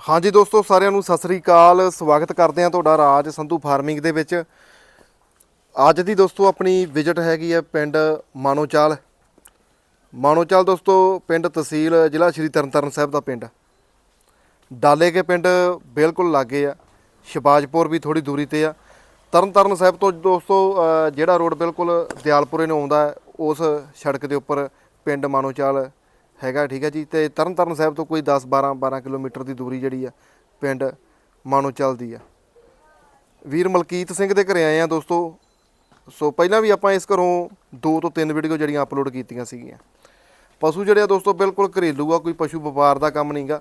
ਹਾਂਜੀ ਦੋਸਤੋ, ਸਾਰਿਆਂ ਨੂੰ ਸਤਿ ਸ੍ਰੀ ਅਕਾਲ। ਸਵਾਗਤ ਕਰਦੇ ਹਾਂ ਤੁਹਾਡਾ ਰਾਜ ਸੰਧੂ ਫਾਰਮਿੰਗ ਦੇ ਵਿੱਚ। ਅੱਜ ਦੀ ਦੋਸਤੋ, ਆਪਣੀ ਵਿਜ਼ਿਟ ਹੈਗੀ ਹੈ ਪਿੰਡ ਮਾਨੋਚਾਲ। ਮਾਨੋਚਾਲ ਦੋਸਤੋ, ਪਿੰਡ ਤਹਿਸੀਲ, ਜ਼ਿਲ੍ਹਾ ਸ਼੍ਰੀ ਤਰਨਤਾਰਨ ਸਾਹਿਬ ਦਾ ਪਿੰਡ। ਡਾਲੇ ਕੇ ਪਿੰਡ ਬਿਲਕੁਲ ਲਾਗੇ ਆ। ਸ਼ਿਬਾਜਪੁਰ ਵੀ ਥੋੜੀ ਦੂਰੀ ਤੇ ਆ। ਤਰਨਤਾਰਨ ਸਾਹਿਬ ਤੋਂ ਦੋਸਤੋ ਜਿਹੜਾ ਰੋਡ ਬਿਲਕੁਲ ਦਿਆਲਪੁਰੇ ਨੂੰ ਆਉਂਦਾ ਉਸ ਸੜਕ ਦੇ ਉੱਪਰ ਪਿੰਡ ਮਾਨੋਚਾਲ ਹੈਗਾ, ਠੀਕ ਹੈ ਜੀ। ਤੇ ਤਰਨਤਾਰਨ ਸਾਹਿਬ ਤੋਂ ਕੋਈ 10 12 12 ਕਿਲੋਮੀਟਰ ਦੀ ਦੂਰੀ ਜਿਹੜੀ ਆ, ਪਿੰਡ ਮਾਨੋਚਾਲ ਚੱਲਦੀ ਆ। ਵੀਰ ਮਲਕੀਤ ਸਿੰਘ ਦੇ ਘਰੇ ਆਏ ਆ ਦੋਸਤੋ। ਸੋ ਪਹਿਲਾਂ ਵੀ ਆਪਾਂ ਇਸ ਘਰੋਂ ਦੋ ਤੋਂ ਤਿੰਨ ਵੀਡੀਓ ਜਿਹੜੀਆਂ ਅਪਲੋਡ ਕੀਤੀਆਂ ਸੀਗੀਆਂ। ਪਸ਼ੂ ਜਿਹੜੇ ਆ ਦੋਸਤੋ, ਬਿਲਕੁਲ ਘਰੇਲੂ ਆ, ਕੋਈ ਪਸ਼ੂ ਵਪਾਰ ਦਾ ਕੰਮ ਨਹੀਂਗਾ।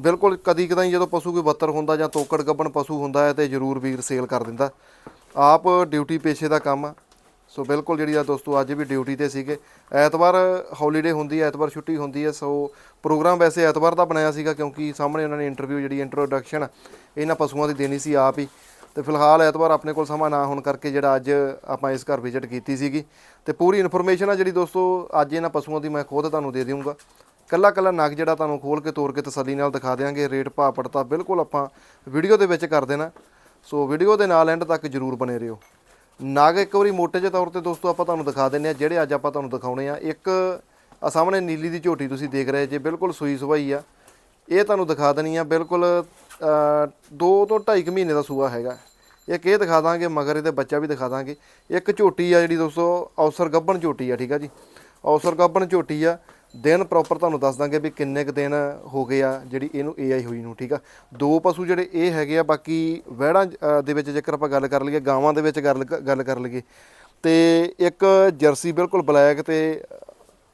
ਬਿਲਕੁਲ ਕਦੀ ਕਦਾਈ ਜਦੋਂ ਪਸ਼ੂ ਕੋਈ ਬੱਤਰ ਹੁੰਦਾ ਜਾਂ ਤੋਕੜ ਗੱਬਣ ਪਸ਼ੂ ਹੁੰਦਾ ਹੈ ਤੇ ਜ਼ਰੂਰ ਵੀਰ ਸੇਲ ਕਰ ਦਿੰਦਾ। ਆਪ ਡਿਊਟੀ ਪੇਸ਼ੇ ਦਾ ਕੰਮ ਆ। ਸੋ ਬਿਲਕੁਲ ਜਿਹੜੀ ਆ ਦੋਸਤੋ, ਅੱਜ ਵੀ ਡਿਊਟੀ ਤੇ ਸੀਗੇ। ਐਤਵਾਰ ਹੌਲੀਡੇ ਹੁੰਦੀ ਹੈ ਐਤਵਾਰ ਛੁੱਟੀ ਹੁੰਦੀ ਹੈ ਸੋ ਪ੍ਰੋਗਰਾਮ ਵੈਸੇ ਐਤਵਾਰ ਦਾ ਬਣਾਇਆ ਸੀਗਾ ਕਿਉਂਕਿ ਸਾਹਮਣੇ ਉਹਨਾਂ ਨੇ ਇੰਟਰਵਿਊ ਜਿਹੜੀ ਇੰਟਰੋਡਕਸ਼ਨ ਇਹਨਾਂ ਪਸ਼ੂਆਂ ਦੀ ਦੇਣੀ ਸੀ ਆਪ ਹੀ। ਤੇ ਫਿਲਹਾਲ ਐਤਵਾਰ ਆਪਣੇ ਕੋਲ ਸਮਾਂ ਨਾ ਹੋਣ ਕਰਕੇ ਜਿਹੜਾ ਅੱਜ ਆਪਾਂ ਇਸ ਘਰ ਵਿਜ਼ਿਟ ਕੀਤੀ ਸੀਗੀ। ਤੇ ਪੂਰੀ ਇਨਫੋਰਮੇਸ਼ਨ ਆ ਜਿਹੜੀ ਦੋਸਤੋ, ਅੱਜ ਇਹਨਾਂ ਪਸ਼ੂਆਂ ਦੀ ਮੈਂ ਖੁਦ ਤੁਹਾਨੂੰ ਦੇ ਦੇਵਾਂਗਾ ਕੱਲਾ ਕੱਲਾ ਨਗ ਜਿਹੜਾ ਤੁਹਾਨੂੰ ਖੋਲ ਕੇ, ਤੋੜ ਕੇ ਤਸੱਲੀ ਨਾਲ ਦਿਖਾ ਦੇਵਾਂਗੇ ਰੇਟ ਭਾਅ ਪੜਤਾ ਬਿਲਕੁਲ ਆਪਾਂ ਵੀਡੀਓ ਦੇ ਵਿੱਚ ਕਰ ਦੇਣਾ। ਸੋ ਵੀਡੀਓ ਦੇ ਨਾਲ ਐਂਡ ਤੱਕ ਜਰੂਰ ਬਨੇ ਰਹੋ। ਨਾਗ ਇੱਕ ਵਾਰੀ ਮੋਟੇ ਜਿਹੇ ਤੌਰ ਤੇ ਦੋਸਤੋ ਆਪਾਂ ਤੁਹਾਨੂੰ ਦਿਖਾ ਦਿੰਨੇ ਆ ਜਿਹੜੇ ਅੱਜ ਆਪਾਂ ਤੁਹਾਨੂੰ ਦਿਖਾਉਣੇ ਆ। ਇੱਕ ਆ ਸਾਹਮਣੇ ਨੀਲੀ ਦੀ ਝੋਟੀ ਤੁਸੀਂ ਦੇਖ ਰਹੇ ਜੇ, ਬਿਲਕੁਲ ਸੂਈ ਸਵਾਈ ਆ। ਇਹ ਤੁਹਾਨੂੰ ਦਿਖਾ ਦੇਣੀ ਆ, ਬਿਲਕੁਲ 2 ਤੋਂ 2.5 ਮਹੀਨੇ ਦਾ ਸੂਆ ਹੈਗਾ। ਇੱਕ ਇਹ ਦਿਖਾ ਦਾਂਗੇ, ਮਗਰ ਇਹਦੇ ਬੱਚਾ ਵੀ ਦਿਖਾ ਦਾਂਗੇ। ਇੱਕ ਝੋਟੀ ਆ ਜਿਹੜੀ ਦੋਸਤੋ, ਔਸਰ ਗੱਬਣ ਝੋਟੀ ਆ, ਠੀਕ ਆ ਜੀ? ਔਸਰ ਗੱਬਣ ਝੋਟੀ ਆ। ਦਿਨ ਪ੍ਰੋਪਰ ਤੁਹਾਨੂੰ ਦੱਸ ਦਾਂਗੇ ਵੀ ਕਿੰਨੇ ਕੁ ਦਿਨ ਹੋ ਗਏ ਆ ਜਿਹੜੀ ਇਹਨੂੰ ਏਆਈ ਹੋਈ ਨੂੰ, ਠੀਕ ਆ? ਦੋ ਪਸ਼ੂ ਜਿਹੜੇ ਇਹ ਹੈਗੇ ਆ, ਬਾਕੀ ਵਹਿੜਾਂ ਦੇ ਵਿੱਚ ਜੇਕਰ ਆਪਾਂ ਗੱਲ ਕਰ ਲਈਏ, ਗਾਵਾਂ ਦੇ ਵਿੱਚ ਗੱਲ ਗੱਲ ਕਰ ਲਈਏ, ਤੇ ਇੱਕ ਜਰਸੀ ਬਿਲਕੁਲ ਬਲੈਕ ਤੇ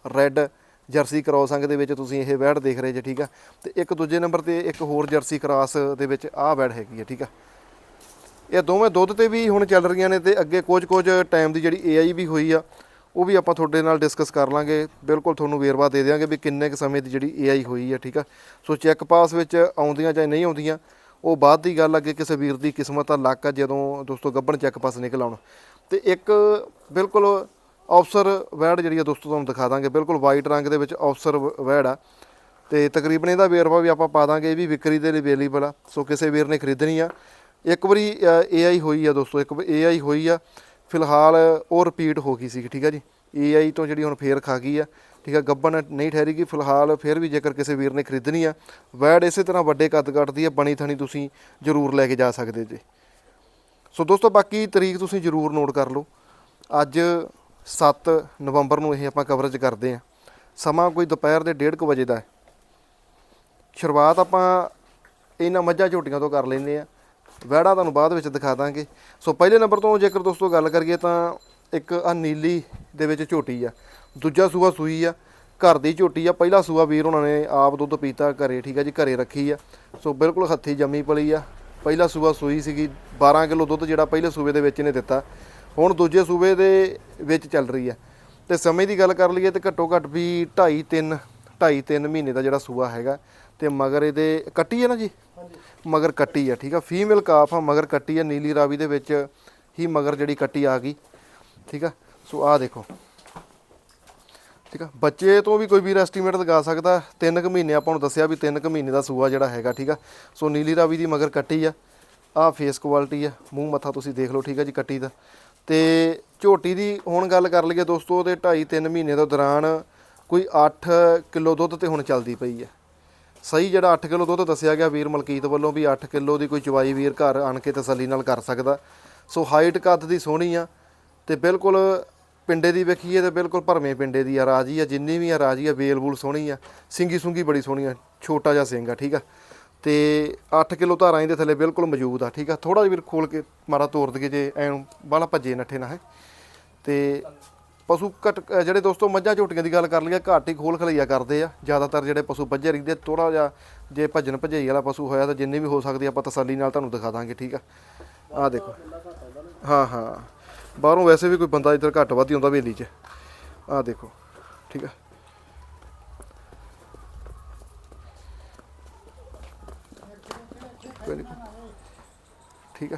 ਰੈੱਡ ਜਰਸੀ ਕ੍ਰਾਸ ਅੰਗ ਦੇ ਵਿੱਚ ਤੁਸੀਂ ਇਹ ਵੈੜ ਦੇਖ ਰਹੇ ਜੇ, ਠੀਕ ਆ? ਤੇ ਇੱਕ ਦੂਜੇ ਨੰਬਰ ਤੇ ਇੱਕ ਹੋਰ ਜਰਸੀ ਕ੍ਰਾਸ ਦੇ ਵਿੱਚ ਆਹ ਵੈੜ ਹੈਗੀ ਆ, ਠੀਕ ਆ? ਇਹ ਦੋਵੇਂ ਦੁੱਧ ਤੇ ਵੀ ਹੁਣ ਚੱਲ ਰਹੀਆਂ ਨੇ ਤੇ ਅੱਗੇ ਕੁਝ ਕੁਝ ਟਾਈਮ ਦੀ ਜਿਹੜੀ ਏਆਈ ਵੀ ਹੋਈ ਆ ਉਹ ਵੀ ਆਪਾਂ ਤੁਹਾਡੇ ਨਾਲ ਡਿਸਕਸ ਕਰ ਲਾਂਗੇ। ਬਿਲਕੁਲ ਤੁਹਾਨੂੰ ਵੇਰਵਾ ਦੇ ਦਿਆਂਗੇ ਵੀ ਕਿੰਨੇ ਕੁ ਸਮੇਂ ਦੀ ਜਿਹੜੀ ਏਆਈ ਹੋਈ ਹੈ, ਠੀਕ ਆ? ਸੋ ਚੈੱਕ ਪਾਸ ਵਿੱਚ ਆਉਂਦੀਆਂ ਜਾਂ ਨਹੀਂ ਆਉਂਦੀਆਂ, ਉਹ ਬਾਅਦ ਦੀ ਗੱਲ ਅੱਗੇ ਕਿਸੇ ਵੀਰ ਦੀ ਕਿਸਮਤ ਦਾ ਲੱਕ ਆ ਜਦੋਂ ਦੋਸਤੋ ਗੱਬਣ ਚੈੱਕ ਪਾਸ ਨਿਕਲ ਆਉਣ। ਤੇ ਇੱਕ ਬਿਲਕੁਲ ਅਫਸਰ ਵੈੜ ਜਿਹੜੀ ਆ ਦੋਸਤੋ ਤੁਹਾਨੂੰ ਦਿਖਾ ਦਾਂਗੇ। ਬਿਲਕੁਲ ਵਾਈਟ ਰੰਗ ਦੇ ਵਿੱਚ ਅਫਸਰ ਵੈੜ ਆ। ਤੇ ਤਕਰੀਬਨ ਇਹਦਾ ਵੇਰਵਾ ਵੀ ਆਪਾਂ ਪਾ ਦਾਂਗੇ, ਇਹ ਵੀ ਵਿਕਰੀ ਦੇ ਲਈ ਅਵੇਲੇਬਲ ਆ। ਸੋ ਕਿਸੇ ਵੀਰ ਨੇ ਖਰੀਦਣੀ ਆ। ਇੱਕ ਵਾਰੀ ਏਆਈ ਹੋਈ ਆ ਦੋਸਤੋ, ਇੱਕ ਏਆਈ ਹੋਈ ਆ। ਫਿਲਹਾਲ ਉਹ ਰਿਪੀਟ ਹੋ ਗਈ ਸੀ ਠੀਕ ਆ ਜੀ? ਏਆਈ ਤੋਂ ਜਿਹੜੀ ਹੁਣ ਫੇਰ ਖਾ ਗਈ ਆ, ਠੀਕ ਆ? ਗੱਬਨ ਨਹੀਂ ਠਹਿਰੀਗੀ, ਫਿਲਹਾਲ ਫਿਰ ਵੀ ਜੇਕਰ ਕਿਸੇ ਵੀਰ ਨੇ ਖਰੀਦਣੀ ਆ, ਵੈੜ ਇਸੇ ਤਰ੍ਹਾਂ ਵੱਡੇ ਕੱਦ ਕੱਟਦੀ ਆ, ਬਣੀ ਥਣੀ ਤੁਸੀਂ ਜ਼ਰੂਰ ਲੈ ਕੇ ਜਾ ਸਕਦੇ ਜੇ। ਸੋ ਦੋਸਤੋ, ਬਾਕੀ ਤਰੀਕ ਤੁਸੀਂ ਜ਼ਰੂਰ ਨੋਟ ਕਰ ਲਓ। ਅੱਜ 7 ਨਵੰਬਰ ਨੂੰ ਇਹ ਆਪਾਂ ਕਵਰੇਜ ਕਰਦੇ ਆ। ਸਮਾਂ ਕੋਈ ਦੁਪਹਿਰ ਦੇ 1:30 ਵਜੇ ਦਾ ਹੈ। ਸ਼ੁਰੂਆਤ ਆਪਾਂ ਇਹਨਾਂ ਮੱਝਾਂ ਝੋਟੀਆਂ ਤੋਂ ਕਰ ਲੈਂਦੇ ਆ। ਵਹਿੜਾ ਤੁਹਾਨੂੰ ਬਾਅਦ ਵਿੱਚ ਦਿਖਾ ਦਾਂਗੇ। ਸੋ ਪਹਿਲੇ ਨੰਬਰ ਤੋਂ ਜੇਕਰ ਦੋਸਤੋ ਗੱਲ ਕਰੀਏ ਤਾਂ ਇੱਕ ਆ ਨੀਲੀ ਦੇ ਵਿੱਚ ਝੋਟੀ ਆ, ਦੂਜਾ ਸੂਆ ਸੂਈ ਆ, ਘਰ ਦੀ ਝੋਟੀ ਆ। ਪਹਿਲਾ ਸੂਆ ਵੀਰ ਉਹਨਾਂ ਨੇ ਆਪ ਦੁੱਧ ਪੀਤਾ, ਘਰੇ ਠੀਕ ਆ ਜੀ, ਘਰੇ ਰੱਖੀ ਆ। ਸੋ ਬਿਲਕੁਲ ਹੱਥੀ ਜੰਮੀ ਪਲੀ ਆ। ਪਹਿਲਾ ਸੂਆ ਸੂਈ ਸੀਗੀ 12 ਕਿਲੋ ਦੁੱਧ ਜਿਹੜਾ ਪਹਿਲੇ ਸੂਬੇ ਦੇ ਵਿੱਚ ਇਹਨੇ ਦਿੱਤਾ। ਹੁਣ ਦੂਜੇ ਸੂਬੇ ਦੇ ਵਿੱਚ ਚੱਲ ਰਹੀ ਆ। ਤੇ ਸਮੇਂ ਦੀ ਗੱਲ ਕਰ ਲਈਏ ਤੇ ਘੱਟੋ ਘੱਟ ਵੀ 2.5 3 2.5 3 ਮਹੀਨੇ ਦਾ ਜਿਹੜਾ ਸੂਆ ਹੈਗਾ। ਤੇ ਮਗਰ ਇਹਦੇ ਕੱਟੀ ਹੈ ਨਾ ਜੀ? ਮਗਰ ਕੱਟੀ ਆ, ਠੀਕ ਆ? ਫੀਮੇਲ ਕਾਫ ਆ, ਮਗਰ ਕੱਟੀ ਆ, ਨੀਲੀ ਰਾਵੀ ਦੇ ਵਿੱਚ ਹੀ ਮਗਰ ਜਿਹੜੀ ਕੱਟੀ ਆ ਗਈ, ਠੀਕ ਆ? ਸੋ ਆਹ ਦੇਖੋ। ਠੀਕ ਆ? ਬੱਚੇ ਤੋਂ ਵੀ ਕੋਈ ਵੀਰ ਐਸਟੀਮੇਟ ਲਗਾ ਸਕਦਾ, ਤਿੰਨ ਕੁ ਮਹੀਨੇ ਆਪਾਂ ਨੂੰ ਦੱਸਿਆ ਵੀ ਤਿੰਨ ਕੁ ਮਹੀਨੇ ਦਾ ਸੂਆ ਜਿਹੜਾ ਹੈਗਾ, ਠੀਕ ਆ? ਸੋ ਨੀਲੀ ਰਾਵੀ ਦੀ ਮਗਰ ਕੱਟੀ ਆ, ਆਹ ਫੇਸ ਕੁਆਲਿਟੀ ਆ, ਮੂੰਹ ਮੱਥਾ ਤੁਸੀਂ ਦੇਖ ਲਓ, ਠੀਕ ਆ ਜੀ, ਕੱਟੀ ਦਾ। ਤੇ ਝੋਟੀ ਦੀ ਹੁਣ ਗੱਲ ਕਰ ਲਈਏ ਦੋਸਤੋ, ਉਹਦੇ 2.5 3 ਮਹੀਨੇ ਦੇ ਦੌਰਾਨ ਕੋਈ 8 ਕਿਲੋ ਦੁੱਧ ਤੇ ਹੁਣ ਚੱਲਦੀ ਪਈ ਹੈ ਸਹੀ ਜਿਹੜਾ 8 ਕਿਲੋ ਦੁੱਧ ਦੱਸਿਆ ਗਿਆ ਵੀਰ ਮਲਕੀਤ ਵੱਲੋਂ ਵੀ 8 ਕਿਲੋ ਦੀ ਕੋਈ ਚਵਾਈ ਵੀਰ ਘਰ ਆਣ ਕੇ ਤਸੱਲੀ ਨਾਲ ਕਰ ਸਕਦਾ। ਸੋ ਹਾਈਟ ਕੱਦ ਦੀ ਸੋਹਣੀ ਆ ਤੇ ਬਿਲਕੁਲ ਪਿੰਡੇ ਦੀ ਵੇਖੀਏ ਤੇ ਬਿਲਕੁਲ ਭਰਵੇਂ ਪਿੰਡੇ ਦੀ ਆ, ਰਾਜੀ ਆ, ਜਿੰਨੀ ਵੀ ਆ ਰਾਜੀ ਆ, ਵੇਲ ਵੂਲ ਸੋਹਣੀ ਆ, ਸਿੰਗੀ ਸੁੰਗੀ ਬੜੀ ਸੋਹਣੀ ਆ, ਛੋਟਾ ਜਿਹਾ ਸਿੰਘ ਆ, ਠੀਕ ਆ। ਤੇ 8 ਕਿਲੋ ਧਾਰਾਂ ਇਹਦੇ ਥੱਲੇ ਬਿਲਕੁਲ ਮੌਜੂਦ ਆ, ਠੀਕ ਆ। ਥੋੜਾ ਜਿਹਾ ਵੀਰ ਖੋਲ ਕੇ ਮਾਰਾ ਤੋੜ ਦਈਏ ਜੇ ਐਂ ਬਾਲਾ ਭੱਜੇ ਨੱਠੇ ਨਾ ਹੈ। ਤੇ ਪਸ਼ੂ ਘਟ ਜਿਹੜੇ ਦੋਸਤੋ ਮੱਝਾਂ ਝੋਟੀਆਂ ਦੀ ਗੱਲ ਕਰ ਲਈਏ, ਘੱਟ ਹੀ ਖੋਲ ਖਲਈਆ ਕਰਦੇ ਆ। ਜ਼ਿਆਦਾਤਰ ਜਿਹੜੇ ਪਸ਼ੂ ਵੱਜੇ ਰਹਿੰਦੇ ਥੋੜਾ ਜਿਹਾ ਜੇ ਭੱਜਣ ਭਜਾਈ ਵਾਲਾ ਪਸ਼ੂ ਹੋਇਆ ਤਾਂ ਜਿੰਨੇ ਵੀ ਹੋ ਸਕਦੀ ਆਪਾਂ ਤਸੱਲੀ ਨਾਲ ਤੁਹਾਨੂੰ ਦਿਖਾ ਦਾਂਗੇ, ਠੀਕ ਆ? ਆਹ ਦੇਖੋ। ਹਾਂ ਹਾਂ। ਬਾਹਰੋਂ ਵੈਸੇ ਵੀ ਕੋਈ ਬੰਦਾ ਇੱਧਰ ਘੱਟ ਵੱਧ ਹੀ ਹੁੰਦਾ ਹਵੇਲੀ 'ਚ। ਆਹ ਦੇਖੋ, ਠੀਕ ਆ? ਠੀਕ ਆ?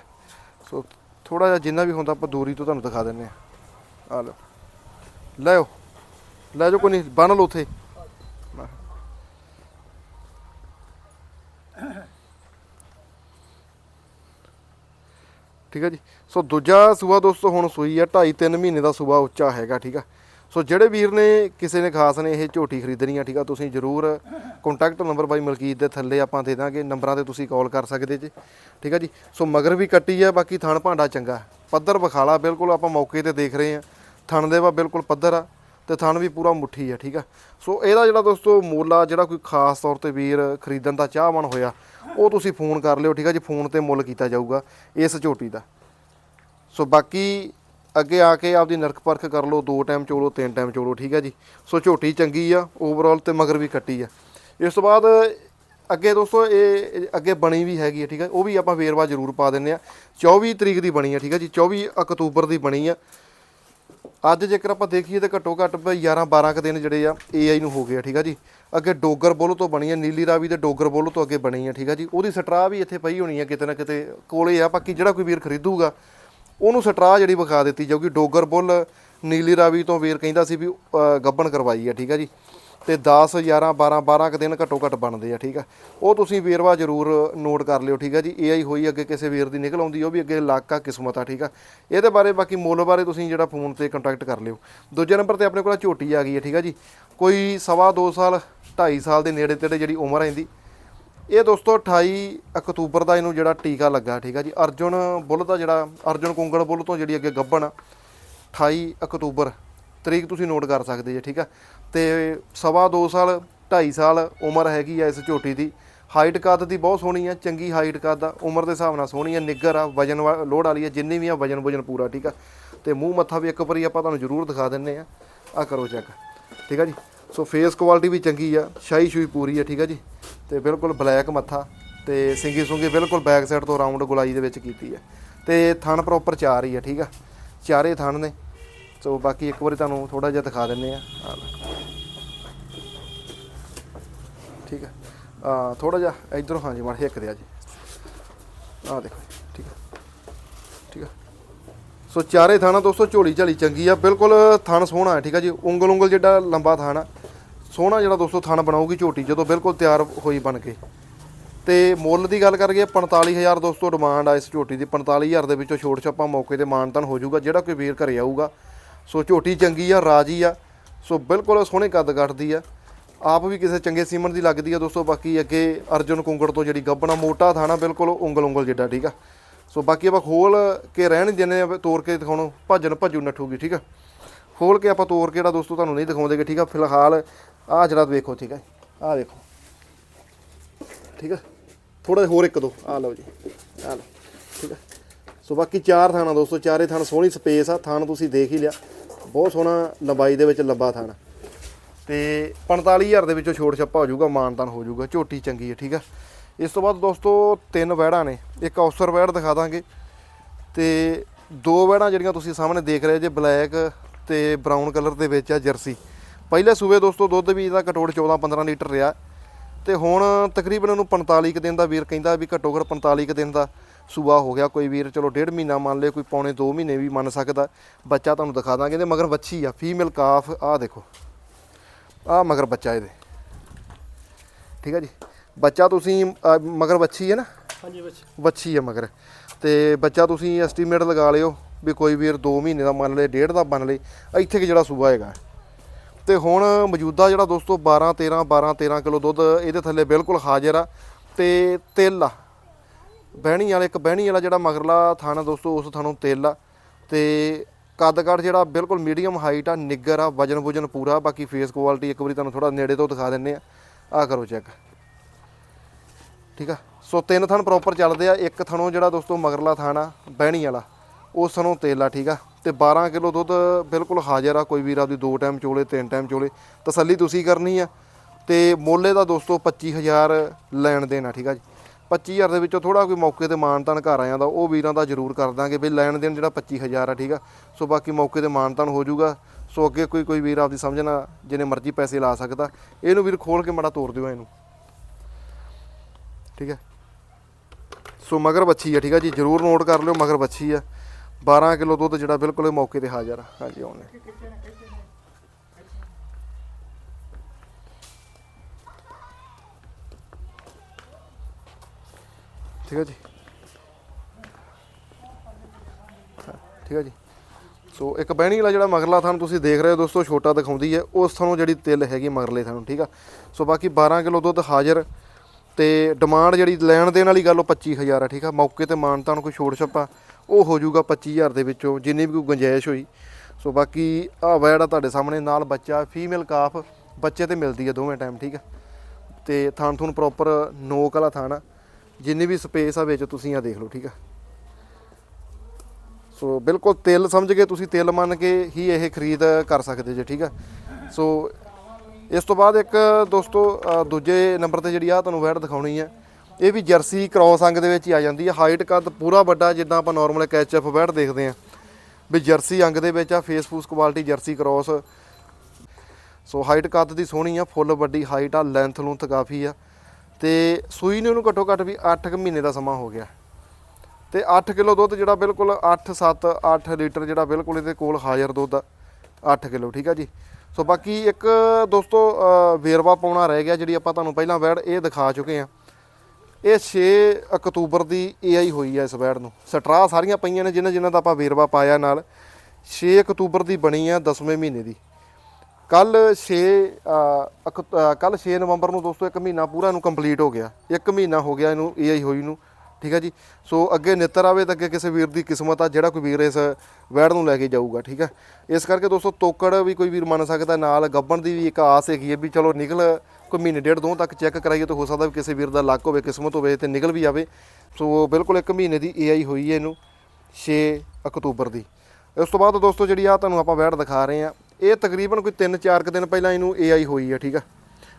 ਸੋ ਥੋੜਾ ਜਿਹਾ ਜਿੰਨਾ ਵੀ ਹੁੰਦਾ ਆਪਾਂ ਦੂਰੀ ਤੋਂ ਤੁਹਾਨੂੰ ਦਿਖਾ ਦਿੰਨੇ ਆ। ਆ ਲਓ। ਲੈ ਆਓ। ਲੈ ਜਾਓ ਕੋਈ ਨਹੀਂ, ਬੰਨ ਲਓ ਉੱਥੇ। ਠੀਕ ਹੈ ਜੀ। ਸੋ ਦੂਜਾ ਸੂਆ ਦੋਸਤੋ, ਹੁਣ ਸੂਈ ਹੈ 2.5 3 ਮਹੀਨੇ ਦਾ ਸੂਆ ਉੱਚਾ ਹੈਗਾ, ਠੀਕ ਆ। ਸੋ ਜਿਹੜੇ ਵੀਰ ਨੇ, ਕਿਸੇ ਨੇ ਖਾਸ ਨੇ ਇਹ ਝੋਟੀ ਖਰੀਦਣੀ ਹੈ ਠੀਕ ਆ, ਤੁਸੀਂ ਜਰੂਰ ਕੰਟੈਕਟ ਨੰਬਰ ਬਾਈ ਮਲਕੀਤ ਦੇ ਥੱਲੇ ਆਪਾਂ ਦੇ ਦਾਂਗੇ, ਨੰਬਰਾਂ ਤੇ ਤੁਸੀਂ ਕਾਲ ਕਰ ਸਕਦੇ ਜੀ, ਠੀਕ ਹੈ ਜੀ। ਸੋ ਮਗਰ ਵੀ ਕੱਟੀ ਹੈ ਬਾਕੀ ਥਣ ਭਾਂਡਾ ਚੰਗਾ। ਪੱਧਰ ਵਿਖਾਲਾ, ਬਿਲਕੁਲ ਆਪਾਂ ਮੌਕੇ ਤੇ ਦੇਖ ਰਹੇ ਹਾਂ ਥਣ ਦੇ ਵਾ ਬਿਲਕੁਲ ਪੱਧਰ ਆ ਤੇ ਥਣ ਵੀ ਪੂਰਾ ਮੁੱਠੀ ਆ, ਠੀਕ ਆ? ਸੋ ਇਹਦਾ ਜਿਹੜਾ ਦੋਸਤੋ ਮੁੱਲ ਆ ਜਿਹੜਾ ਕੋਈ ਖਾਸ ਤੌਰ ਤੇ ਵੀਰ ਖਰੀਦਣ ਦਾ ਚਾਹਵਾਨ ਹੋਇਆ, ਉਹ ਤੁਸੀਂ ਫੋਨ ਕਰ ਲਿਓ, ਠੀਕ ਆ ਜੀ? ਫੋਨ ਤੇ ਮੁੱਲ ਕੀਤਾ ਜਾਊਗਾ ਇਸ ਝੋਟੀ ਦਾ। ਸੋ ਬਾਕੀ ਅੱਗੇ ਆ ਕੇ ਆਪਦੀ ਨਰਕ ਪਰਖ ਕਰ ਲਓ, ਦੋ ਟਾਈਮ ਚੋਲੋ, ਤਿੰਨ ਟਾਈਮ ਚੋਲੋ, ਠੀਕ ਆ ਜੀ? ਸੋ ਝੋਟੀ ਚੰਗੀ ਆ ਓਵਰਆਲ ਤੇ ਮਗਰ ਵੀ ਕੱਟੀ ਆ। ਇਸ ਤੋਂ ਬਾਅਦ ਅੱਗੇ ਦੋਸਤੋ ਇਹ ਅੱਗੇ ਬਣੀ ਵੀ ਹੈਗੀ ਹੈ ਠੀਕ ਹੈ ਉਹ ਵੀ ਆਪਾਂ ਵੇਰਵਾ ਜ਼ਰੂਰ ਪਾ ਦਿੰਨੇ ਆ। 24 ਤਰੀਕ ਦੀ ਬਣੀ ਆ, ਠੀਕ ਹੈ ਜੀ? 24 ਅਕਤੂਬਰ ਦੀ ਬਣੀ ਆ। ਅੱਜ ਜੇਕਰ ਆਪਾਂ ਦੇਖੀਏ ਤਾਂ ਘੱਟੋ ਘੱਟ ਵੀ 11 12 ਕ ਦਿਨ ਜਿਹੜੇ ਆ AI ਨੂੰ ਹੋ ਗਏ ਆ ਠੀਕ ਆ ਜੀ। ਅੱਗੇ ਡੋਗਰ ਬੁੱਲ ਤੋਂ ਬਣੀ ਆ ਨੀਲੀ ਰਾਵੀ ਤੇ ਡੋਗਰ ਬੁੱਲ ਤੋਂ ਅੱਗੇ ਬਣੀ ਆ ਠੀਕ ਆ ਜੀ। ਉਹਦੀ ਸਟਰਾ ਵੀ ਇੱਥੇ ਪਈ ਹੋਣੀ ਆ ਕਿਤੇ ਨਾ ਕਿਤੇ ਕੋਲੇ ਆ ਬਾਕੀ ਜਿਹੜਾ ਕੋਈ ਵੀਰ ਖਰੀਦੂਗਾ ਉਹਨੂੰ ਸਟਰਾ ਜਿਹੜੀ ਵਿਖਾ ਦਿੱਤੀ ਜਾਊਗੀ। ਡੋਗਰ ਬੁੱਲ ਨੀਲੀ ਰਾਵੀ ਤੋਂ ਵੀਰ ਕਹਿੰਦਾ ਸੀ ਵੀ ਅ, ਗੱਬਣ ਕਰਵਾਈ ਆ ਠੀਕ ਆ ਜੀ। ਤੇ 10 11 12 12 ਕ ਦਿਨ ਘੱਟੋ ਘੱਟ ਬਣਦੇ ਆ, ਠੀਕ ਆ? ਉਹ ਤੁਸੀਂ ਵੇਰਵਾ ਜ਼ਰੂਰ ਨੋਟ ਕਰ ਲਿਓ, ਠੀਕ ਆ ਜੀ? AI ਹੋਈ, ਅੱਗੇ ਕਿਸੇ ਵੀਰ ਦੀ ਨਿਕਲ ਆਉਂਦੀ, ਉਹ ਵੀ ਅੱਗੇ ਲੱਕ ਆ, ਕਿਸਮਤ ਆ, ਠੀਕ ਆ? ਇਹਦੇ ਬਾਰੇ ਬਾਕੀ ਮੁੱਲ ਬਾਰੇ ਤੁਸੀਂ ਜਿਹੜਾ ਫੋਨ ਤੇ ਕੰਟੈਕਟ ਕਰ ਲਿਓ। ਦੂਜੇ ਨੰਬਰ ਤੇ ਆਪਣੇ ਕੋਲ ਝੋਟੀ ਆ ਗਈ ਹੈ, ਠੀਕ ਆ ਜੀ? ਕੋਈ ਸਵਾ 2 ਸਾਲ 2.5 ਸਾਲ ਦੇ ਨੇੜੇ ਤੇੜੇ ਜਿਹੜੀ ਉਮਰ ਆਂਦੀ ਇਹ ਦੋਸਤੋ 28 ਅਕਤੂਬਰ ਦਾ ਇਹਨੂੰ ਜਿਹੜਾ ਟੀਕਾ ਲੱਗਾ, ਠੀਕ ਆ ਜੀ? ਅਰਜੁਨ ਬੁੱਲ ਦਾ ਜਿਹੜਾ, ਅਰਜੁਨ ਕੁੰਗੜ ਬੁੱਲ ਤੋਂ ਜਿਹੜੀ ਅੱਗੇ ਗੱਬਣ ਆ 28 ਅਕਤੂਬਰ। ਤਰੀਕ ਤੁਸੀਂ ਨੋਟ ਕਰ ਸਕਦੇ ਜੀ, ਠੀਕ ਆ? ਤੇ ਸਵਾ 2 ਸਾਲ 2.5 ਸਾਲ ਉਮਰ ਹੈਗੀ ਆ ਇਸ ਝੋਟੀ ਦੀ। ਹਾਈਟ ਕੱਦ ਦੀ ਬਹੁਤ ਸੋਹਣੀ ਆ, ਚੰਗੀ ਹਾਈਟ ਕੱਦ ਆ, ਉਮਰ ਦੇ ਹਿਸਾਬ ਨਾਲ ਸੋਹਣੀ ਆ, ਨਿੱਗਰ ਆ, ਵਜਨ ਵਾ- ਲੋਡ ਵਾਲੀ ਆ, ਜਿੰਨੀ ਵੀ ਆ ਵਜਨ ਵਜਨ ਪੂਰਾ, ਠੀਕ ਆ? ਤੇ ਮੂੰਹ ਮੱਥਾ ਵੀ ਇੱਕ ਵਾਰੀ ਆਪਾਂ ਤੁਹਾਨੂੰ ਜ਼ਰੂਰ ਦਿਖਾ ਦਿੰਨੇ ਆ। ਆ ਕਰੋ ਚੈੱਕ ਠੀਕ ਆ ਜੀ? ਸੋ ਫੇਸ ਕੁਆਲਿਟੀ ਵੀ ਚੰਗੀ ਆ ਸ਼ਾਈ ਸ਼ੂਈ ਪੂਰੀ ਆ, ਠੀਕ ਆ ਜੀ? ਤੇ ਬਿਲਕੁਲ ਬਲੈਕ ਮੱਥਾ, ਤੇ ਸਿੰਗੀ ਸੁੰਗੀ ਬਿਲਕੁਲ ਬੈਕ ਸਾਈਡ ਤੋਂ ਰਾਉਂਡ ਗੁਲਾਈ ਦੇ ਵਿੱਚ ਕੀਤੀ ਆ। ਤੇ ਥਣ ਪ੍ਰੋਪਰ ਚਾਰ ਹੀ ਆ, ਠੀਕ ਆ? ਚਾਰੇ ਥਣ ਨੇ। ਸੋ ਬਾਕੀ ਇੱਕ ਵਾਰੀ ਤੁਹਾਨੂੰ ਥੋੜਾ ਜਿਹਾ ਦਿਖਾ ਦਿੰਨੇ ਆ ਠੀਕ ਹੈ। ਆ ਥੋੜਾ ਜਿਹਾ ਇਧਰੋਂ ਹਾਂਜੀ ਮਾੜਾ ਹਿੱਕ ਦਿਆ ਜੀ। ਆ ਦੇਖੋ ਜੀ, ਠੀਕ ਹੈ। ਠੀਕ ਹੈ। ਸੋ ਚਾਰੇ ਥਾਣਾ ਦੋਸਤੋ ਝੋਲੀ ਝਾਲੀ ਚੰਗੀ ਆ। ਬਿਲਕੁਲ ਥਣ ਸੋਹਣਾ ਹੈ ਠੀਕ ਆ ਜੀ। ਉਂਗਲ ਉਂਗਲ ਜਿਹੜਾ ਲੰਬਾ ਥਣ ਆ। ਸੋਹਣਾ ਜਿਹੜਾ ਦੋਸਤੋ ਥਣ ਬਣਾਉਗੀ ਝੋਟੀ ਜਦੋਂ ਬਿਲਕੁਲ ਤਿਆਰ ਹੋਈ ਬਣ ਕੇ। ਤੇ ਮੁੱਲ ਦੀ ਗੱਲ ਕਰੀਏ 45000 ਦੋਸਤੋ ਡਿਮਾਂਡ ਆ ਇਸ ਝੋਟੀ ਦੀ। 45000 ਦੇ ਵਿੱਚੋਂ ਛੋਟ ਛਾਪਾ ਮੌਕੇ ਤੇ ਮਾਨਤਨ ਹੋ ਜਾਊਗਾ। ਜਿਹੜਾ ਕੋਈ ਵੀਰ ਘਰੇ ਆਊਗਾ ਸੋ ਝੋਟੀ ਚੰਗੀ ਆ, ਰਾਜੀ ਆ, ਸੋ ਬਿਲਕੁਲ ਸੋਹਣੇ ਕੱਦ ਕੱਟਦੀ ਆ। ਆਪ ਵੀ ਕਿਸੇ ਚੰਗੇ ਸੀਮਨ ਦੀ ਲੱਗਦੀ ਆ ਦੋਸਤੋ, ਬਾਕੀ ਅੱਗੇ ਅਰਜੁਨ ਕੁੰਗੜ ਤੋਂ ਜਿਹੜੀ ਗੱਬਣਾ ਮੋਟਾ ਥਾਣਾ ਬਿਲਕੁਲ ਉਂਗਲ ਉਂਗਲ ਜਿੱਡਾ, ਠੀਕ ਆ? ਸੋ ਬਾਕੀ ਆਪਾਂ ਖੋਲ ਕੇ ਰਹਿਣ ਦਿੰਦੇ ਆ ਤੋੜ ਕੇ ਦਿਖਾਉਣੋਂ, ਭੱਜਣ ਭੱਜੂ ਨੱਠੂਗੀ, ਠੀਕ ਆ? ਖੋਲ ਕੇ ਆਪਾਂ ਤੋੜ ਕੇ ਜਿਹੜਾ ਦੋਸਤੋ ਤੁਹਾਨੂੰ ਨਹੀਂ ਦਿਖਾਉਂਦੇਗੇ, ਠੀਕ ਆ? ਫਿਲਹਾਲ ਆਹ ਜਿਹੜਾ ਵੇਖੋ, ਠੀਕ ਆ ਆਹ ਦੇਖੋ ਠੀਕ ਆ? ਥੋੜਾ ਹੋਰ ਇੱਕ ਦੋ, ਆ ਲਓ ਜੀ, ਆ ਲਓ, ਠੀਕ ਆ? ਸੋ ਬਾਕੀ ਚਾਰ ਥਾਣਾ ਦੋਸਤੋ, ਚਾਰੇ ਥਾਣ ਸੋਹਣੀ ਸਪੇਸ ਆ, ਥਾਣ ਤੁਸੀਂ ਦੇਖ ਹੀ ਲਿਆ। ਬਹੁਤ ਸੋਹਣਾ ਲੰਬਾਈ ਦੇ ਵਿੱਚ ਲੰਬਾ ਥਾਣਾ। ਤੇ 45000 ਦੇ ਵਿੱਚੋਂ ਛੋਟ ਛੱਪਾ ਹੋ ਜਾਊਗਾ, ਮਾਨਤਾਨ ਹੋ ਜਾਊਗਾ, ਝੋਟੀ ਚੰਗੀ ਹੈ ਠੀਕ ਆ? ਇਸ ਤੋਂ ਬਾਅਦ ਦੋਸਤੋ, ਤਿੰਨ ਵਹਿੜਾਂ ਨੇ, ਇੱਕ ਔਸਰ ਵਹਿੜ ਦਿਖਾ ਦਾਂਗੇ। ਤੇ ਦੋ ਵਹਿੜਾਂ ਜਿਹੜੀਆਂ ਤੁਸੀਂ ਸਾਹਮਣੇ ਦੇਖ ਰਹੇ ਜੇ, ਬਲੈਕ ਤੇ ਬਰਾਊਨ ਕਲਰ ਦੇ ਵਿੱਚ ਆ, ਜਰਸੀ। ਪਹਿਲੇ ਸੂਬੇ ਦੋਸਤੋ, ਦੁੱਧ ਵੀ ਇਹਦਾ ਘਟੋੜ 14 15 ਲੀਟਰ ਰਿਹਾ। ਤੇ ਹੁਣ ਤਕਰੀਬਨ ਉਹਨੂੰ 45 ਕੁ ਦਿਨ ਦਾ ਵੀਰ ਕਹਿੰਦਾ ਵੀ ਘੱਟੋ ਘੱਟ 45 ਕੁ ਦਿਨ ਦਾ। ਸੂਆ ਹੋ ਗਿਆ ਕੋਈ ਵੀਰ ਚਲੋ ਡੇਢ ਮਹੀਨਾ ਮੰਨ ਲਏ ਕੋਈ ਪੌਣੇ 2 ਮਹੀਨੇ ਵੀ ਮੰਨ ਸਕਦਾ। ਬੱਚਾ ਤੁਹਾਨੂੰ ਦਿਖਾ ਦਾਂਗੇ ਇਹਦੇ ਮਗਰ ਵੱਛੀ ਆ ਫੀਮੇਲ ਕਾਫ ਆਹ ਦੇਖੋ। ਆਹ ਮਗਰ ਬੱਚਾ ਇਹਦੇ। ਠੀਕ ਹੈ ਜੀ? ਬੱਚਾ ਤੁਸੀਂ ਮਗਰ ਵੱਛੀ ਹੈ ਨਾ? ਹਾਂਜੀ ਬੱਚੇ ਵੱਛੀ ਹੈ ਮਗਰ। ਤੇ ਬੱਚਾ ਤੁਸੀਂ ਐਸਟੀਮੇਟ ਲਗਾ ਲਿਓ ਵੀ ਕੋਈ ਵੀਰ 2 ਮਹੀਨੇ ਦਾ ਮੰਨ ਲਏ ਡੇਢ ਦਾ ਮੰਨ ਲਏ ਇੱਥੇ ਕਿ ਜਿਹੜਾ ਸੂਆ ਹੈਗਾ। ਤੇ ਹੁਣ ਮੌਜੂਦਾ ਜਿਹੜਾ ਦੋਸਤੋ 12 13 12 13 ਕਿਲੋ ਦੁੱਧ ਇਹਦੇ ਥੱਲੇ ਬਿਲਕੁਲ ਹਾਜ਼ਰ ਆ। ਤੇ ਤਿਲ ਆ। ਬਹਿਣੀ ਵਾਲੇ, ਇੱਕ ਬਹਿਣੀ ਵਾਲਾ ਜਿਹੜਾ ਮਗਰਲਾ ਥਾਣਾ ਦੋਸਤੋ, ਉਸ ਥਾਣੋਂ ਤੇਲ ਆ। ਤੇ ਕੱਦ ਕਾਠ ਜਿਹੜਾ ਬਿਲਕੁਲ ਮੀਡੀਅਮ ਹਾਈਟ ਆ, ਨਿੱਗਰ ਆ ਵਜਨ ਵੁਜਨ ਪੂਰਾ, ਬਾਕੀ ਫੇਸ ਕੁਆਲਿਟੀ ਇੱਕ ਵਾਰੀ ਤੁਹਾਨੂੰ ਥੋੜਾ ਨੇੜੇ ਤੋਂ ਦਿਖਾ ਦਿੰਨੇ ਆ। ਆ ਕਰੋ ਚੈੱਕ ਠੀਕ ਆ? ਸੋ ਤਿੰਨ ਥਣ ਪ੍ਰੋਪਰ ਚੱਲਦੇ ਆ, ਇੱਕ ਥਣੋਂ ਜਿਹੜਾ ਦੋਸਤੋ ਮਗਰਲਾ ਥਾਣਾ ਬਹਿਣੀ ਵਾਲਾ, ਉਸ ਥਣੋਂ ਤੇਲ ਆ, ਠੀਕ ਆ? ਤੇ 12 ਕਿਲੋ ਦੁੱਧ ਬਿਲਕੁਲ ਹਾਜ਼ਰ ਆ, ਕੋਈ ਵੀਰ ਆਪਦੀ ਦੋ ਟਾਈਮ ਚੋਲੇ, ਤਿੰਨ ਟਾਈਮ ਚੋਲੇ। ਤਸੱਲੀ ਤੁਸੀਂ ਕਰਨੀ ਆ। ਤੇ ਮੋਲੇ ਦਾ ਦੋਸਤੋ 25000 ਲੈਣ ਦੇਣਾ ਠੀਕ ਆ ਜੀ। 25000 ਦੇ ਵਿੱਚੋਂ ਥੋੜਾ ਕੋਈ ਮੌਕੇ ਤੇ ਮਾਨਤਾਨ ਘਰ ਆਇਆ ਦਾ, ਉਹ ਵੀਰਾਂ ਦਾ ਜ਼ਰੂਰ ਕਰ ਦਾਂਗੇ ਵੀ ਲੈਣ ਦੇਣ ਜਿਹੜਾ 25000 ਆ, ਠੀਕ ਆ? ਸੋ ਬਾਕੀ ਮੌਕੇ ਤੇ ਮਾਨਤਾਨ ਹੋ ਜਾਊਗਾ। ਸੋ ਅੱਗੇ ਕੋਈ ਕੋਈ ਵੀਰ ਆਪਦੀ ਸਮਝਣਾ ਜਿਹਨੇ ਮਰਜ਼ੀ ਪੈਸੇ ਲਾ ਸਕਦਾ। ਇਹਨੂੰ ਵੀਰ ਖੋਲ ਕੇ ਮੜਾ ਤੋੜ ਦਿਓ ਇਹਨੂੰ। ਠੀਕ ਹੈ ਸੋ ਮਗਰ ਬੱਚੀ ਆ, ਠੀਕ ਆ ਜੀ? ਜਰੂਰ ਨੋਟ ਕਰ ਲਿਓ, ਮਗਰ ਬੱਚੀ ਆ। 12 ਕਿਲੋ ਦੁੱਧ ਜਿਹੜਾ ਬਿਲਕੁਲ ਇਹ ਮੌਕੇ ਤੇ ਹਾਜ਼ਰ ਆ। ਹਾਂਜੀ, ਆਉਣੇ। ਠੀਕ ਹੈ ਜੀ। ਠੀਕ ਹੈ ਜੀ। ਸੋ ਇੱਕ ਬਹਿਣੀ ਵਾਲਾ ਜਿਹੜਾ ਮਗਰਲਾ ਥਾਨ ਤੁਸੀਂ ਦੇਖ ਰਹੇ ਹੋ ਦੋਸਤੋ, ਛੋਟਾ ਦਿਖਾਉਂਦੀ ਹੈ। ਉਸ ਥਣੋਂ ਜਿਹੜੀ ਤਿਲ ਹੈਗੀ ਮਗਰਲੇ ਥਣ ਠੀਕ ਆ। ਸੋ ਬਾਕੀ 12 ਕਿਲੋ ਦੁੱਧ ਹਾਜ਼ਰ ਤੇ ਡਿਮਾਂਡ ਜਿਹੜੀ ਲੈਣ ਦੇਣ ਵਾਲੀ ਗੱਲ ਉਹ 25000 ਆ, ਠੀਕ ਆ। ਮੌਕੇ ਤੇ ਮਾਨਤਾ ਨੂੰ ਕੋਈ ਛੋੜ ਛੱਪਾ, ਉਹ ਹੋ ਜਾਊਗਾ 25000 ਦੇ ਵਿੱਚੋਂ, ਜਿੰਨੀ ਵੀ ਕੋਈ ਗੁੰਜਾਇਸ਼ ਹੋਈ। ਸੋ ਬਾਕੀ ਆ ਵੈੜ ਤੁਹਾਡੇ ਸਾਹਮਣੇ, ਨਾਲ ਬੱਚਾ ਫੀਮੇਲ ਕਾਫ ਬੱਚੇ ਤੇ ਮਿਲਦੀ ਹੈ ਦੋਵੇਂ ਟਾਈਮ ਠੀਕ ਆ। ਤੇ ਥਣ ਥੂਨ ਪ੍ਰੋਪਰ ਨੋਕ ਵਾਲਾ ਥਣ ਆ। ਜਿੰਨੀ ਵੀ ਸਪੇਸ ਆ ਵਿੱਚ ਤੁਸੀਂ ਆ ਦੇਖ ਲਓ, ਠੀਕ ਆ। ਸੋ ਬਿਲਕੁਲ ਤਿਲ ਸਮਝ ਕੇ ਤੁਸੀਂ ਤਿਲ ਮੰਨ ਕੇ ਹੀ ਇਹ ਖਰੀਦ ਕਰ ਸਕਦੇ ਜੇ, ਠੀਕ ਆ। ਸੋ ਇਸ ਤੋਂ ਬਾਅਦ ਇੱਕ ਦੋਸਤੋ ਦੂਜੇ ਨੰਬਰ ਤੇ ਜਿਹੜੀ ਆ ਤੁਹਾਨੂੰ ਵੈੜ ਦਿਖਾਉਣੀ ਹੈ ਇਹ ਵੀ ਜਰਸੀ ਕ੍ਰੋਸ ਅੰਗ ਦੇ ਵਿੱਚ ਹੀ ਆ ਜਾਂਦੀ ਹੈ ਹਾਈਟ ਕੱਦ ਪੂਰਾ ਵੱਡਾ ਜਿੱਦਾਂ ਆਪਾਂ ਨਾਰਮਲ ਕੈਚਅਪ ਵੈਟ ਦੇਖਦੇ ਆ। ਵੀ ਜਰਸੀ ਅੰਗ ਦੇ ਵਿੱਚ ਆ ਫੇਸ ਫੂਸ quality jersey cross. So height ਕੱਦ ਦੀ ਸੋਹਣੀ ਆ, ਫੁੱਲ ਵੱਡੀ ਹਾਈਟ ਆ ਲੈਂਥ ਲੂੰਥ ਕਾਫੀ ਆ। ਤੇ ਸੂਈ ਨੂੰ ਉਹਨੂੰ ਘੱਟੋ ਘੱਟ ਵੀ 8 ਮਹੀਨੇ ਦਾ ਸਮਾਂ ਹੋ ਗਿਆ। ਤੇ 8 ਕਿਲੋ ਦੁੱਧ ਜਿਹੜਾ ਬਿਲਕੁਲ 8 7 8 ਲੀਟਰ ਜਿਹੜਾ ਬਿਲਕੁਲ ਇਹਦੇ ਕੋਲ ਹਾਜ਼ਰ ਦੁੱਧ ਆ 8 ਕਿਲੋ, ਠੀਕ ਆ ਜੀ? ਸੋ ਬਾਕੀ ਇੱਕ ਦੋਸਤੋ ਵੇਰਵਾ ਪਾਉਣਾ ਰਹਿ ਗਿਆ ਜਿਹੜੀ ਆਪਾਂ ਤੁਹਾਨੂੰ ਪਹਿਲਾਂ ਵੈੜ ਇਹ ਦਿਖਾ ਚੁੱਕੇ ਆ। ਇਹ 6 ਅਕਤੂਬਰ ਦੀ ਏਆਈ ਹੋਈ ਹੈ ਇਸ ਵੈੜ ਨੂੰ। ਸਟਰਾ ਸਾਰੀਆਂ ਪਈਆਂ ਨੇ ਜਿਨ੍ਹਾਂ ਜਿਨ੍ਹਾਂ ਦਾ ਆਪਾਂ ਵੇਰਵਾ ਪਾਇਆ ਨਾਲ। 6 ਅਕਤੂਬਰ ਦੀ ਬਣੀ ਆ 10ਵੇਂ ਮਹੀਨੇ ਦੀ। ਕੱਲ 6 ਕੱਲ 6 ਨਵੰਬਰ ਨੂੰ ਦੋਸਤੋ ਇੱਕ ਮਹੀਨਾ ਪੂਰਾ ਇਹਨੂੰ ਕੰਪਲੀਟ ਹੋ ਗਿਆ। ਇੱਕ ਮਹੀਨਾ ਹੋ ਗਿਆ ਇਹਨੂੰ ਏਆਈ ਹੋਈ ਨੂੰ। ਠੀਕ ਹੈ ਜੀ? ਸੋ ਅੱਗੇ ਨਿੱਤਰ ਆਵੇ ਤਾਂ ਅੱਗੇ ਕਿਸੇ ਵੀਰ ਦੀ ਕਿਸਮਤ ਆ, ਜਿਹੜਾ ਕੋਈ ਵੀਰ ਇਸ ਵੈੜ ਨੂੰ ਲੈ ਕੇ ਜਾਊਗਾ, ਠੀਕ ਹੈ? ਇਸ ਕਰਕੇ ਦੋਸਤੋ ਤੋਕੜ ਵੀ ਕੋਈ ਵੀਰ ਮੰਨ ਸਕਦਾ, ਨਾਲ ਗੱਬਣ ਦੀ ਵੀ ਇੱਕ ਆਸ ਹੈਗੀ ਹੈ ਵੀ ਚਲੋ ਨਿਕਲ ਕੋਈ ਮਹੀਨੇ, ਡੇਢ ਦੋ ਤੱਕ ਚੈੱਕ ਕਰਾਈਏ ਤਾਂ ਹੋ ਸਕਦਾ ਵੀ ਕਿਸੇ ਵੀਰ ਦਾ ਲੱਕ ਹੋਵੇ, ਕਿਸਮਤ ਹੋਵੇ ਤੇ ਨਿਕਲ ਵੀ ਆਵੇ। ਸੋ ਬਿਲਕੁਲ ਇੱਕ ਮਹੀਨੇ ਦੀ ਏਆਈ ਹੋਈ ਹੈ ਇਹਨੂੰ 6 ਅਕਤੂਬਰ ਦੀ। ਉਸ ਤੋਂ ਬਾਅਦ ਦੋਸਤੋ ਜਿਹੜੀ ਆ ਤੁਹਾਨੂੰ ਆਪਾਂ ਵੈੜ ਦਿਖਾ ਰਹੇ ਆ ਇਹ ਤਕਰੀਬਨ ਕੋਈ 3-4 ਕੁ ਦਿਨ ਪਹਿਲਾਂ ਇਹਨੂੰ ਏਆਈ ਹੋਈ ਆ, ਠੀਕ ਆ?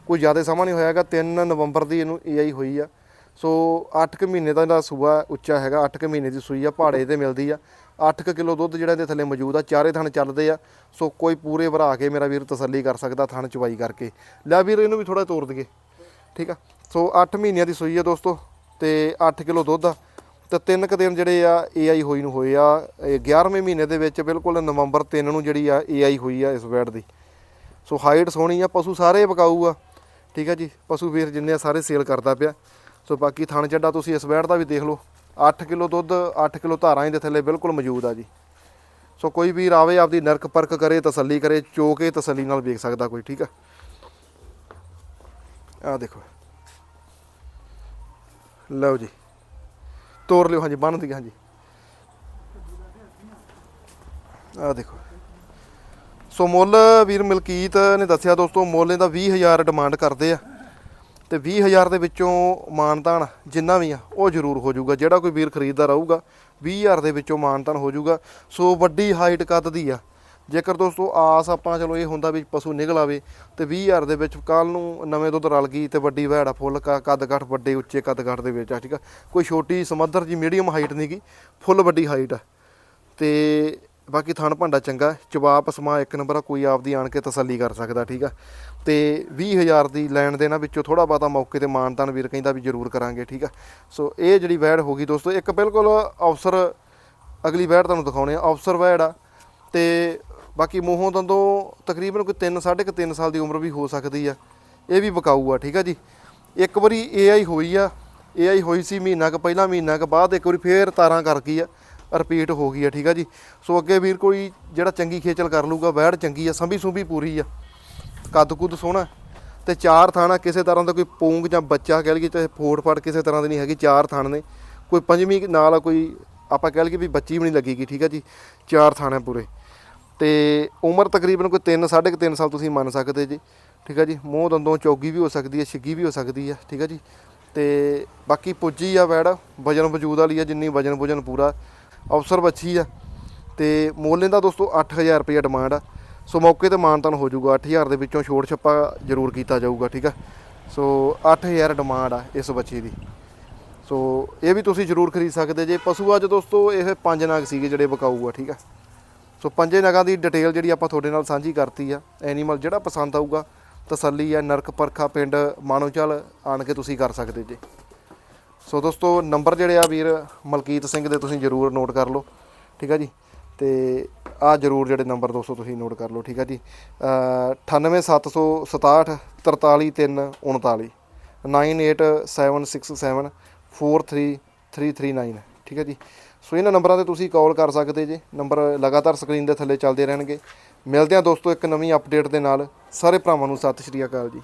ਕੋਈ ਜ਼ਿਆਦਾ ਸਮਾਂ ਨਹੀਂ ਹੋਇਆਗਾ 3 ਨਵੰਬਰ ਦੀ ਇਹਨੂੰ ਏਆਈ ਹੋਈ ਆ। ਸੋ 8 ਕੁ ਮਹੀਨੇ ਦਾ ਇਹਦਾ ਸੂਆ ਉੱਚਾ ਹੈਗਾ 8 ਕੁ ਮਹੀਨੇ ਦੀ ਸੂਈ ਆ ਪਹਾੜੇ ਤੇ ਮਿਲਦੀ ਆ। 8 ਕੁ ਕਿਲੋ ਦੁੱਧ ਜਿਹੜਾ ਇਹਦੇ ਥੱਲੇ ਮੌਜੂਦ ਆ, ਚਾਰੇ ਥਣ ਚੱਲਦੇ ਆ। ਸੋ ਕੋਈ ਪੂਰੇ ਭਰਾ ਕੇ ਮੇਰਾ ਵੀਰ ਤਸੱਲੀ ਕਰ ਸਕਦਾ ਥਣ ਚਵਾਈ ਕਰਕੇ। ਲੈ ਵੀਰ, ਇਹਨੂੰ ਵੀ ਥੋੜਾ ਤੋੜ ਦਈਏ, ਠੀਕ ਆ? ਸੋ 8 ਮਹੀਨਿਆਂ ਦੀ ਸੂਈ ਆ ਦੋਸਤੋ, ਤੇ 8 ਕਿਲੋ ਦੁੱਧ ਆ। ਤੇ ਤਿੰਨ ਕੁ ਦਿਨ ਜਿਹੜੇ ਆ ਏਆਈ ਹੋਈ ਨੂੰ ਹੋਏ ਆ, ਇਹ 11ਵੇਂ ਮਹੀਨੇ ਦੇ ਵਿੱਚ ਬਿਲਕੁਲ ਨਵੰਬਰ 3 ਨੂੰ ਜਿਹੜੀ ਆ ਏਆਈ ਹੋਈ ਆ ਇਸ ਵੈੜ ਦੀ। ਸੋ ਹਾਈਟ ਸੋਹਣੀ ਆ, ਪਸ਼ੂ ਸਾਰੇ ਵਿਕਾਊ ਆ, ਠੀਕ ਆ ਜੀ? ਪਸ਼ੂ ਵੀਰ ਜਿੰਨੇ ਆ ਸਾਰੇ ਸੇਲ ਕਰਦਾ ਪਿਆ। ਸੋ ਬਾਕੀ ਥਣ ਚੱਡਾ ਤੁਸੀਂ ਇਸ ਵੈੜ ਦਾ ਵੀ ਦੇਖ ਲਓ। 8 ਕਿਲੋ ਦੁੱਧ 8 ਕਿਲੋ ਧਾਰਾਂ ਇਹਦੇ ਥੱਲੇ ਬਿਲਕੁਲ ਮੌਜੂਦ ਆ ਜੀ। ਸੋ ਕੋਈ ਵੀਰ ਆਵੇ, ਆਪਦੀ ਨਰਕ ਪਰਕ ਕਰੇ, ਤਸੱਲੀ ਕਰੇ ਚੋ ਕੇ ਤਸੱਲੀ ਨਾਲ ਵੇਖ ਸਕਦਾ ਕੋਈ, ਠੀਕ ਆ? ਆ ਦੇਖੋ। ਲਓ ਜੀ। ਤੋੜ ਲਿਓ, ਹਾਂਜੀ ਬੰਨ ਹਾਂਜੀ। ਆ ਦੇਖੋ। ਸੋ ਮੁੱਲ ਵੀਰ ਮਲਕੀਤ ਨੇ ਦੱਸਿਆ ਦੋਸਤੋ, ਮੁੱਲ ਇਹਦਾ 20000 ਡਿਮਾਂਡ ਕਰਦੇ ਆ। ਤੇ 20000 ਦੇ ਵਿੱਚੋਂ ਮਾਨਤਾਨ ਜਿੰਨਾ ਵੀ ਆ, ਉਹ ਜ਼ਰੂਰ ਹੋ ਜਾਊਗਾ। ਜਿਹੜਾ ਕੋਈ ਵੀਰ ਖਰੀਦਦਾ ਰਹੂਗਾ 20000 ਦੇ ਵਿੱਚੋਂ ਮਾਨਤਾਨ ਹੋ ਜਾਊਗਾ। ਸੋ ਵੱਡੀ ਹਾਈਟ ਕੱਦ ਦੀ ਆ। ਜੇਕਰ ਦੋਸਤੋ ਆਸ ਆਪਾਂ ਚਲੋ ਇਹ ਹੁੰਦਾ ਵੀ ਪਸ਼ੂ ਨਿਕਲ ਆਵੇ ਤੇ 20000 ਦੇ ਵਿੱਚ ਕੱਲ ਨੂੰ ਨਵੇਂ ਦੁੱਧ ਰਲ ਗਈ ਤੇ ਵੱਡੀ ਵਹਿੜਾ ਫੁੱਲ ਕ- ਕੱਦ ਕੱਠ ਵੱਡੇ, ਉੱਚੇ ਕੱਦ ਕੱਠ ਦੇ ਵਿੱਚ ਆ, ਠੀਕ ਆ? ਕੋਈ ਛੋਟੀ ਸਮੱਧਰ ਜੀ ਮੀਡੀਅਮ ਹਾਈਟ ਨਹੀਂ ਨਹੀਂਗੀ ਫੁੱਲ ਵੱਡੀ ਹਾਈਟ ਆ। ਤੇ ਬਾਕੀ ਥਣ ਭਾਂਡਾ ਚੰਗਾ ਜਵਾਬ ਸਮਾ ਇੱਕ ਨੰਬਰ ਆ, ਕੋਈ ਆਪਦੀ ਆਣ ਕੇ ਤਸੱਲੀ ਕਰ ਸਕਦਾ, ਠੀਕ ਆ? ਤੇ 20000 ਦੀ ਲੈਣ ਦੇਣਾ ਵਿੱਚੋਂ ਥੋੜਾ ਬਾਤਾ ਮੌਕੇ ਤੇ ਮਾਨਤਾਨ ਵੀਰ ਕਹਿੰਦਾ ਵੀ ਜ਼ਰੂਰ ਕਰਾਂਗੇ, ਠੀਕ ਆ? ਸੋ ਇਹ ਜਿਹੜੀ ਵੈੜ ਹੋ ਗਈ ਦੋਸਤੋ, ਇੱਕ ਬਿਲਕੁਲ ਅਫਸਰ, ਅਗਲੀ ਵੈੜ ਤੁਹਾਨੂੰ ਦਿਖਾਉਣੇ ਆ, ਅਫਸਰ ਵੈੜ ਆ। ਤੇ ਬਾਕੀ ਮੂੰਹੋਂ ਦੰਦੋਂ ਤਕਰੀਬਨ ਕੋਈ 3 ਸਾਢੇ 3 ਸਾਲ ਦੀ ਉਮਰ ਵੀ ਹੋ ਸਕਦੀ ਆ। ਇਹ ਵੀ ਬਕਾਊ ਆ, ਠੀਕ ਆ ਜੀ। ਇੱਕ ਵਾਰੀ ਏਆਈ ਹੋਈ ਆ ਏਆਈ ਹੋਈ ਸੀ ਮਹੀਨਾ ਕੁ ਪਹਿਲਾਂ, ਮਹੀਨਾ ਕੁ ਬਾਅਦ ਇੱਕ ਵਾਰੀ ਫੇਰ ਤਾਰਾਂ ਕਰ ਗਈ ਆ ਰਿਪੀਟ ਹੋ ਗਈ ਆ, ਠੀਕ ਆ ਜੀ। ਸੋ ਅੱਗੇ ਵੀਰ ਕੋਈ ਜਿਹੜਾ ਚੰਗੀ ਖੇਚਲ ਕਰ ਲੂਗਾ ਵੈੜ ਚੰਗੀ ਆ, ਸੰਭੀ ਸੁੰਭੀ ਪੂਰੀ ਆ। ਕੱਦ ਕੁੱਦ ਸੋਹਣਾ। ਤੇ ਚਾਰ ਥਾਣਾ ਕਿਸੇ ਤਰ੍ਹਾਂ ਦਾ ਕੋਈ ਪੂੰਗ ਜਾਂ ਬੱਚਾ ਕਹਿ ਲਈਏ, ਚਾਹੇ ਫੋੜ ਫੜ ਕਿਸੇ ਤਰ੍ਹਾਂ ਦੀ ਨਹੀਂ ਹੈਗੀ, ਚਾਰ ਥਾਣ ਨੇ। ਕੋਈ ਪੰਜਵੀਂ ਨਾਲ ਕੋਈ, ਆਪਾਂ ਕਹਿ ਲਈਏ ਵੀ ਬੱਚੀ ਵੀ ਨਹੀਂ ਲੱਗੇਗੀ, ਠੀਕ ਆ ਜੀ। ਚਾਰ ਥਾਣੇ ਪੂਰੇ। ਤੇ ਉਮਰ ਤਕਰੀਬਨ ਕੋਈ 3 ਸਾਢੇ ਕੁ ਤਿੰਨ ਸਾਲ ਤੁਸੀਂ ਮੰਨ ਸਕਦੇ ਜੀ, ਠੀਕ ਆ ਜੀ? ਮੂੰਹ ਦੰਦੋਂ ਚੌਗੀ ਵੀ ਹੋ ਸਕਦੀ ਹੈ, ਛਿੱਗੀ ਵੀ ਹੋ ਸਕਦੀ ਹੈ, ਠੀਕ ਆ ਜੀ? ਤੇ ਬਾਕੀ ਪੁੱਜੀ ਆ ਵੈੜ, ਵਜਨ ਵਜੂਦ ਵਾਲੀ ਆ, ਜਿੰਨੀ ਵਜਨ ਵਜਨ ਪੂਰਾ ਅਫਸਰ ਬੱਚੀ ਆ। ਤੇ ਮੁੱਲ ਇਹਦਾ ਦੋਸਤੋ 8000 ਰੁਪਏ ਡਿਮਾਂਡ ਆ। ਸੋ ਮੌਕੇ ਤੇ ਮਾਨਤਾਨ ਹੋ ਜਾਊਗਾ 8000 ਦੇ ਵਿੱਚੋਂ ਛੋੜ ਛੱਪਾ ਜ਼ਰੂਰ ਕੀਤਾ ਜਾਊਗਾ, ਠੀਕ ਆ? ਸੋ 8000 ਡਿਮਾਂਡ ਆ ਇਸ ਬੱਚੀ ਦੀ। ਸੋ ਇਹ ਵੀ ਤੁਸੀਂ ਜ਼ਰੂਰ ਖਰੀਦ ਸਕਦੇ ਜੇ। ਪਸ਼ੂ ਅੱਜ ਦੋਸਤੋ ਇਹ ਪੰਜ ਨਾਗ ਸੀਗੇ ਜਿਹੜੇ ਵਿਕਾਊ ਆ, ਠੀਕ ਆ? ਸੋ ਪੰਜੇ ਨਗਾਂ ਦੀ ਡਿਟੇਲ ਜਿਹੜੀ ਆਪਾਂ ਤੁਹਾਡੇ ਨਾਲ ਸਾਂਝੀ ਕਰਤੀ ਆ, ਐਨੀਮਲ ਜਿਹੜਾ ਪਸੰਦ ਆਊਗਾ, ਤਸੱਲੀ ਆ, ਨਰਕ ਪਰਖਾ ਪਿੰਡ ਮਾਨੋਚਲ ਆਣ ਕੇ ਤੁਸੀਂ ਕਰ ਸਕਦੇ ਜੇ। ਸੋ ਦੋਸਤੋ, ਨੰਬਰ ਜਿਹੜੇ ਆ ਵੀਰ ਮਲਕੀਤ ਸਿੰਘ ਦੇ ਤੁਸੀਂ ਜ਼ਰੂਰ ਨੋਟ ਕਰ ਲਓ, ਠੀਕ ਆ ਜੀ? ਤੇ ਆ ਜ਼ਰੂਰ ਜਿਹੜੇ ਨੰਬਰ ਦੋਸਤੋ ਤੁਸੀਂ ਨੋਟ ਕਰ ਲਓ, ਠੀਕ ਆ ਜੀ? ਅ 98767 43339 98767 43339 ਠੀਕ ਹੈ ਜੀ? ਸੋ ਇਹਨਾਂ ਨੰਬਰਾਂ ਤੇ ਤੁਸੀਂ ਕਾਲ ਕਰ ਸਕਦੇ ਜੇ। ਨੰਬਰ ਲਗਾਤਾਰ ਸਕਰੀਨ ਦੇ ਥੱਲੇ ਚੱਲਦੇ ਰਹਿਣਗੇ। ਮਿਲਦੇ ਹਾਂ ਦੋਸਤੋ ਇੱਕ ਨਵੀਂ ਅਪਡੇਟ ਦੇ ਨਾਲ। ਸਾਰੇ ਭਰਾਵਾਂ ਨੂੰ ਸਤਿ ਸ਼੍ਰੀ ਅਕਾਲ ਜੀ।